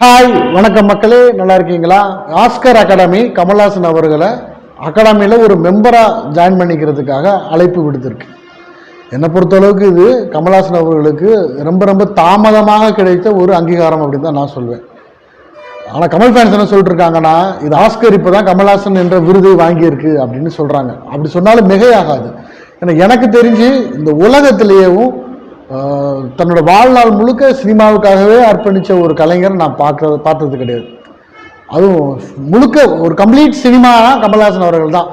Hi வணக்கம் மக்களே நல்லா இருக்கீங்களா? ஆஸ்கர் அகாடமி கமல்ஹாசன் அவர்களை அகாடமியில் ஒரு மெம்பராக ஜாயின் பண்ணிக்கிறதுக்காக அழைப்பு விடுத்திருக்கு. என்னை பொறுத்தளவுக்கு இது கமல்ஹாசன் அவர்களுக்கு ரொம்ப ரொம்ப தாமதமாக கிடைத்த ஒரு அங்கீகாரம் அப்படின்னு தான் நான் சொல்வேன். ஆனால் கமல் ஃபேன்ஸ் என்ன சொல்லிட்டு இருக்காங்கன்னா இது ஆஸ்கர் இப்போ தான் கமல்ஹாசன் என்ற விருதை வாங்கியிருக்கு அப்படின்னு சொல்கிறாங்க அப்படி சொன்னாலும் மிகையாகாது. ஏன்னா எனக்கு தெரிஞ்சு இந்த உலகத்திலேயேவும் தன்னோட வாழ்நாள் முழுக்க சினிமாவுக்காகவே அர்ப்பணித்த ஒரு கலைஞர் நான் பார்க்கறது பார்த்தது கிடையாது. அதுவும் முழுக்க ஒரு கம்ப்ளீட் சினிமானா கமல்ஹாசன் அவர்கள் தான்.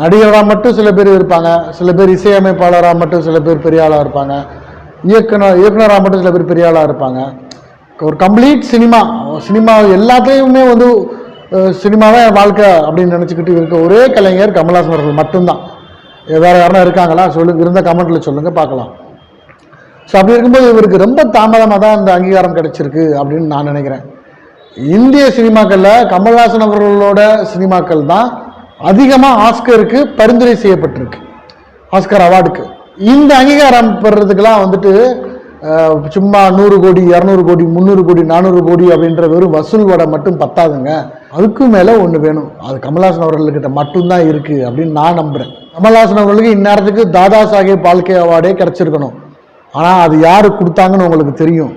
நடிகராக மட்டும் சில பேர் இருப்பாங்க சில பேர் இசையமைப்பாளராக மட்டும் சில பேர் பெரிய ஆளாக இருப்பாங்க இயக்குனர் இயக்குனராக மட்டும் சில பேர் பெரிய ஆளாக இருப்பாங்க. ஒரு கம்ப்ளீட் சினிமா சினிமா எல்லாத்தையுமே வந்து சினிமாவே என் வாழ்க்கை அப்படின்னு நினச்சிக்கிட்டு இருக்க ஒரே கலைஞர் கமல்ஹாசன் அவர்கள் மட்டும்தான். வேறு யாருன்னா இருக்காங்களா? சொல்லு இருந்த கமெண்ட்டில் சொல்லுங்கள் பார்க்கலாம். ஸோ அப்படி இருக்கும்போது இவருக்கு ரொம்ப தாமதமாக தான் இந்த அங்கீகாரம் கிடைச்சிருக்கு அப்படின்னு நான் நினைக்கிறேன். இந்திய சினிமாக்களில் கமல்ஹாசன் அவர்களோட சினிமாக்கள் தான் அதிகமாக ஆஸ்கருக்கு பரிந்துரை செய்யப்பட்டிருக்கு. ஆஸ்கர் அவார்டுக்கு. இந்த அங்கீகாரம் பெறதுக்கெல்லாம் வந்துட்டு சும்மா நூறு கோடி இரநூறு கோடி முந்நூறு கோடி நானூறு கோடி அப்படின்ற வெறும் வசூல் வடை மட்டும் பத்தாதுங்க. அதுக்கும் மேலே ஒன்று வேணும். அது கமல்ஹாசன் அவர்கள்கிட்ட மட்டும்தான் இருக்குது அப்படின்னு நான் நம்புகிறேன் கமல்ஹாசன் அவர்களுக்கு இந்நேரத்துக்கு தாதா சாஹேப் பால்கே அவார்டே கிடச்சிருக்கணும். ஆனால் அது யார் கொடுத்தாங்கன்னு உங்களுக்கு தெரியும்.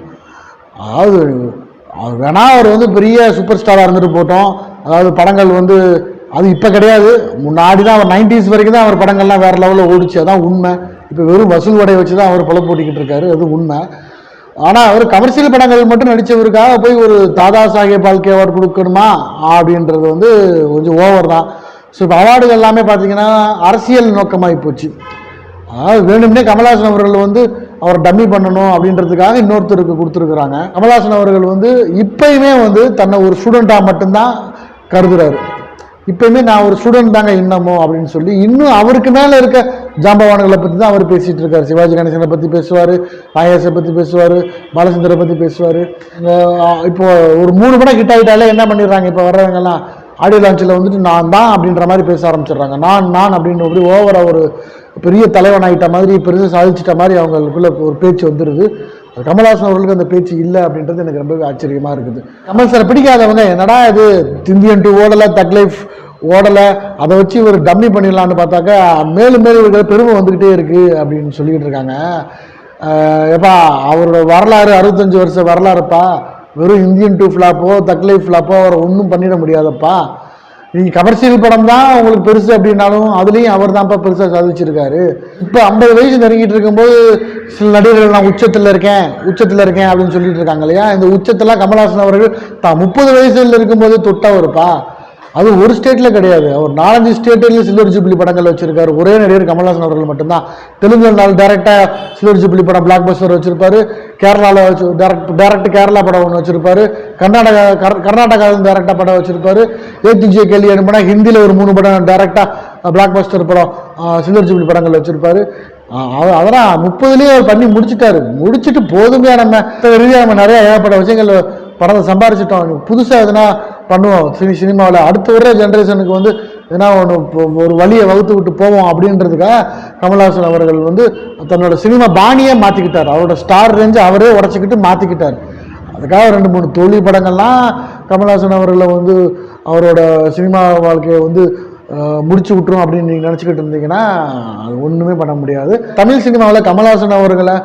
அதாவது அவர் அவர் வந்து பெரிய சூப்பர் ஸ்டாராக இருந்துட்டு போட்டோம். அதாவது படங்கள் வந்து அது இப்போ கிடையாது. முன்னாடி தான் அவர் நைன்டிஸ் வரைக்கும் தான் அவர் படங்கள்லாம் வேறு லெவலில் ஓடிச்சு. அதான் உண்மை. இப்போ வெறும் வசூல் வடை வச்சு தான் அவர் பொழப்பு போட்டிக்கிட்டு இருக்காரு. அது உண்மை. ஆனால் அவர் கமர்ஷியல் படங்கள் மட்டும் நடித்தவருக்காக போய் ஒரு தாதா சாஹேப் பால்கே அவார்டு கொடுக்கணுமா? அப்படின்றது வந்து கொஞ்சம் ஓவர் தான். ஸோ இப்போ அவார்டுகள் எல்லாமே பார்த்தீங்கன்னா அரசியல் நோக்கமாகி போச்சு. அதாவது வேணும்னே கமல்ஹாசன் அவர்கள் வந்து அவர் டம்மி பண்ணணும் அப்படின்றதுக்காக இன்னொருத்தருக்கு கொடுத்துருக்குறாங்க. கமல்ஹாசன் அவர்கள் வந்து இப்பயுமே வந்து தன்னை ஒரு ஸ்டூடெண்ட்டாக மட்டும்தான் கருதுறாரு. இப்பயுமே நான் ஒரு ஸ்டூடெண்ட் தாங்க இன்னமும் அப்படின்னு சொல்லி இன்னும் அவருக்கு மேலே இருக்க ஜாம்பவான்களை பற்றி தான் அவர் பேசிகிட்டு இருக்கார். சிவாஜி கணேசனை பற்றி பேசுவார் நாயேசை பற்றி பேசுவார் பாலச்சந்திரை பற்றி பேசுவார். இப்போ ஒரு மூணு படம் ஹிட் ஆகிட்டாலே என்ன பண்ணிடுறாங்க? இப்போ வர்றவங்கெல்லாம் ஆடியோ லான்ச்சில் வந்துட்டு நான் தான் அப்படின்ற மாதிரி பேச ஆரம்பிச்சிடுறாங்க. நான் நான் அப்படின்னு மாதிரி ஓவராக ஒரு பெரிய தலைவன் ஆகிட்ட மாதிரி பெருசாக சாதிச்சிட்ட மாதிரி அவங்களுக்குள்ள ஒரு பேச்சு வந்துடுது அது கமல்ஹாசன் அவர்களுக்கு அந்த பேச்சு இல்லை அப்படின்றது எனக்கு ரொம்பவே ஆச்சரியமாக இருக்குது. கமல் சார் பிடிக்காதவங்க என்னடா இது திந்தியன் டூ ஓடலை தக் லைஃப் ஓடலை அதை வச்சு ஒரு டம்மி பண்ணிடலான்னு பார்த்தாக்கா மேலும் மேலும் இவர்கள் பெருமை வந்துக்கிட்டே இருக்குது அப்படின்னு சொல்லிக்கிட்டு இருக்காங்க. எப்பா அவரோட வரலாறு அறுபத்தஞ்சு வருஷம் வரலாறுப்பா. வெறும் இந்தியன் டூ ஃப்ளாப்போ தக்லை ஃப்ளாப்போ அவரை ஒன்றும் பண்ணிட முடியாதப்பா. நீங்கள் கமர்ஷியல் படம் தான் உங்களுக்கு பெருசு அப்படின்னாலும் அதுலேயும் அவர் தான்ப்பா பெருசாக சாதிச்சிருக்காரு. இப்போ ஐம்பது வயசு நெருங்கிட்டு இருக்கும்போது சில நடிகர்கள் நான் உச்சத்தில் இருக்கேன் உச்சத்தில் இருக்கேன் அப்படின்னு சொல்லிட்டு இருக்காங்க இல்லையா? இந்த உச்சத்தெல்லாம் கமல்ஹாசன் அவர்கள் தான் முப்பது வயசுல இருக்கும்போது தொட்டவருப்பா. அது ஒரு ஸ்டேட்டில் கிடையாது. அவர் நாலஞ்சு ஸ்டேட்லேயும் சில்வர் ஜூப்ளி படங்கள் வச்சிருக்காரு. ஒரே நடிகர் கமல்ஹாசன் அவர்கள் மட்டும்தான். தெலுங்கு நாள் டேரெக்டாக சில்வர் ஜூப்ளி படம் பிளாக் பஸ்டர் வச்சிருப்பாரு. கேரளாவில் வச்சு டேரக்ட் டேரக்ட் கேரளா படம் ஒன்று வச்சிருப்பாரு. கர்நாடகா கர் கர்நாடகாவில் டேரக்டாக படம் வச்சிருப்பாரு. ஏடிஜே கேள்வி படம் ஹிந்தியில் ஒரு மூணு படம் டேரெக்டாக பிளாக் பஸ்டர் படம் சில்வர் ஜூப்ளி படங்கள் வச்சிருப்பாரு. அவர் அதெல்லாம் முப்பதுலேயே அவர் பண்ணி முடிச்சுட்டாரு. முடிச்சிட்டு போதுமையாக நம்ம ரீதியாக நம்ம நிறையா ஏகப்பட்ட விஷயங்கள் படத்தை சம்பாரிச்சிட்டோம். புதுசாக எதுனா பண்ணுவோம். சினி சினிமாவில் அடுத்த வர ஜென்ரேஷனுக்கு வந்து ஏன்னா ஒன்று ஒரு வழியை வகுத்து விட்டு போவோம் அப்படின்றதுக்காக கமல்ஹாசன் அவர்கள் வந்து தன்னோட சினிமா பாணியே மாற்றிக்கிட்டார் அவரோட ஸ்டார் ரேஞ்சை அவரே உடச்சிக்கிட்டு மாற்றிக்கிட்டார் அதுக்காக ரெண்டு மூணு தோழி படங்கள்லாம் கமல்ஹாசன் அவர்களை வந்து அவரோட சினிமா வாழ்க்கையை வந்து முடிச்சு விட்டுரும் அப்படின்னு நீங்கள் நினச்சிக்கிட்டு இருந்தீங்கன்னா அது ஒன்றுமே பண்ண முடியாது. தமிழ் சினிமாவில் கமல்ஹாசன் அவர்களை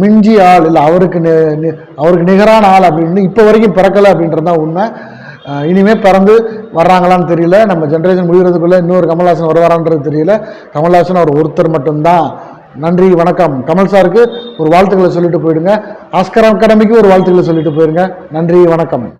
மிஞ்சி ஆள் இல்லை அவருக்கு நி- அவருக்கு நிகரான ஆள் அப்படின்னு இப்போ வரைக்கும் பிறக்கலை அப்படின்றது தான் உண்மை. இனிமே பிறந்து வர்றாங்களான்னு தெரியல. நம்ம ஜென்ரேஷன் முடிகிறதுக்குள்ளே இன்னொரு கமல்ஹாசன் வருவாரான்றது தெரியல. கமல்ஹாசன் அவர் ஒருத்தர் மட்டும்தான். நன்றி வணக்கம். கமல் சாருக்கு ஒரு வாழ்த்துக்களை சொல்லிட்டு போயிடுங்க. ஆஸ்கர் அகாடமிக்கு ஒரு வாழ்த்துக்களை சொல்லிட்டு போயிடுங்க நன்றி வணக்கம்.